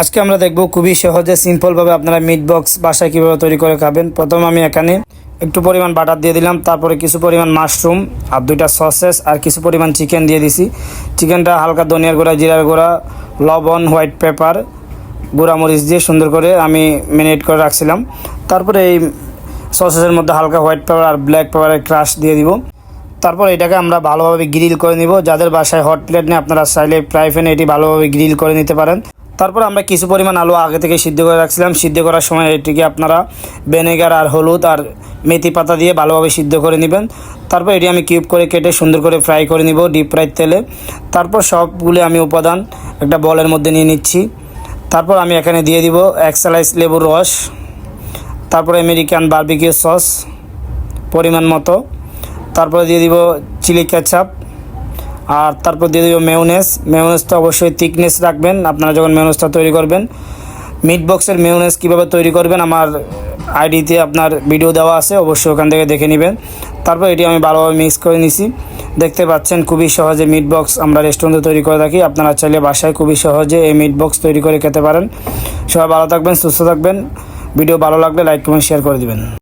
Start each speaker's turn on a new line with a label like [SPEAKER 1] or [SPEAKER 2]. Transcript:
[SPEAKER 1] আজকে আমরা দেখব খুবই সহজে সিম্পলভাবে আপনারা মিট বক্স বাসায় কীভাবে তৈরি করে খাবেন। প্রথম আমি এখানে একটু পরিমাণ বাটার দিয়ে দিলাম, তারপরে কিছু পরিমাণ মাশরুম আর দুইটা সসেস আর কিছু পরিমাণ চিকেন দিয়ে দিছি। চিকেনটা হালকা ধনিয়ার গুঁড়া, জিরার গুঁড়া, লবণ হোয়াইট পেপার মরিচ দিয়ে সুন্দর করে আমি ম্যারিনেট করে রাখছিলাম। তারপরে এই সসেসের মধ্যে হালকা হোয়াইট পেপার আর ব্ল্যাক পেপারের ক্রাশ দিয়ে দিব। তারপর এটাকে আমরা ভালোভাবে গ্রিল করে নিব। যাদের বাসায় হট প্লেট নেই, আপনারা চাইলে ফ্রাই প্যানে এটি ভালোভাবে গ্রিল করে নিতে পারেন। তারপর আমরা কিছু পরিমাণ আলু আগে থেকে সিদ্ধ করে রাখছিলাম। সিদ্ধ করার সময় এটিকে আপনারা ভিনেগার আর হলুদ আর মেথি পাতা দিয়ে ভালোভাবে সিদ্ধ করে নেবেন। তারপর এটি আমি কিউব করে কেটে সুন্দর করে ফ্রাই করে নিব ডিপ ফ্রাই তেলে। তারপর সবগুলি আমি উপাদান একটা বলের মধ্যে নিয়ে নিচ্ছি। তারপর আমি এখানে দিয়ে দিব এক স্লাইস লেবুর রস। তারপরে আমেরিকান বারবিকিউ সস পরিমাণ মতো। তারপরে দিয়ে দিব চিলি কেচাপ। আর তারপর দিয়ে দিব মেয়নেস মেয়নেসটা অবশ্যই থিকনেস রাখবেন। আপনারা যখন মেয়নেসটা তৈরি করবেন মিট বক্সের মেয়নেস কীভাবে তৈরি করবেন আমার আইডিতে আপনার ভিডিও দেওয়া আছে, অবশ্যই ওখান থেকে দেখে নেবেন। তারপর এটি আমি ভালোভাবে মিক্স করে নিছি। দেখতে পাচ্ছেন খুবই সহজে মিট বক্স আমরা রেস্টুরেন্টে তৈরি করে থাকি। আপনারা চাইলে বাসায় খুবই সহজে এই মিট বক্স তৈরি করে খেতে পারেন। সবাই ভালো থাকবেন, সুস্থ থাকবেন। ভিডিও ভালো লাগলে লাইক কমেন্ট শেয়ার করে দিবেন।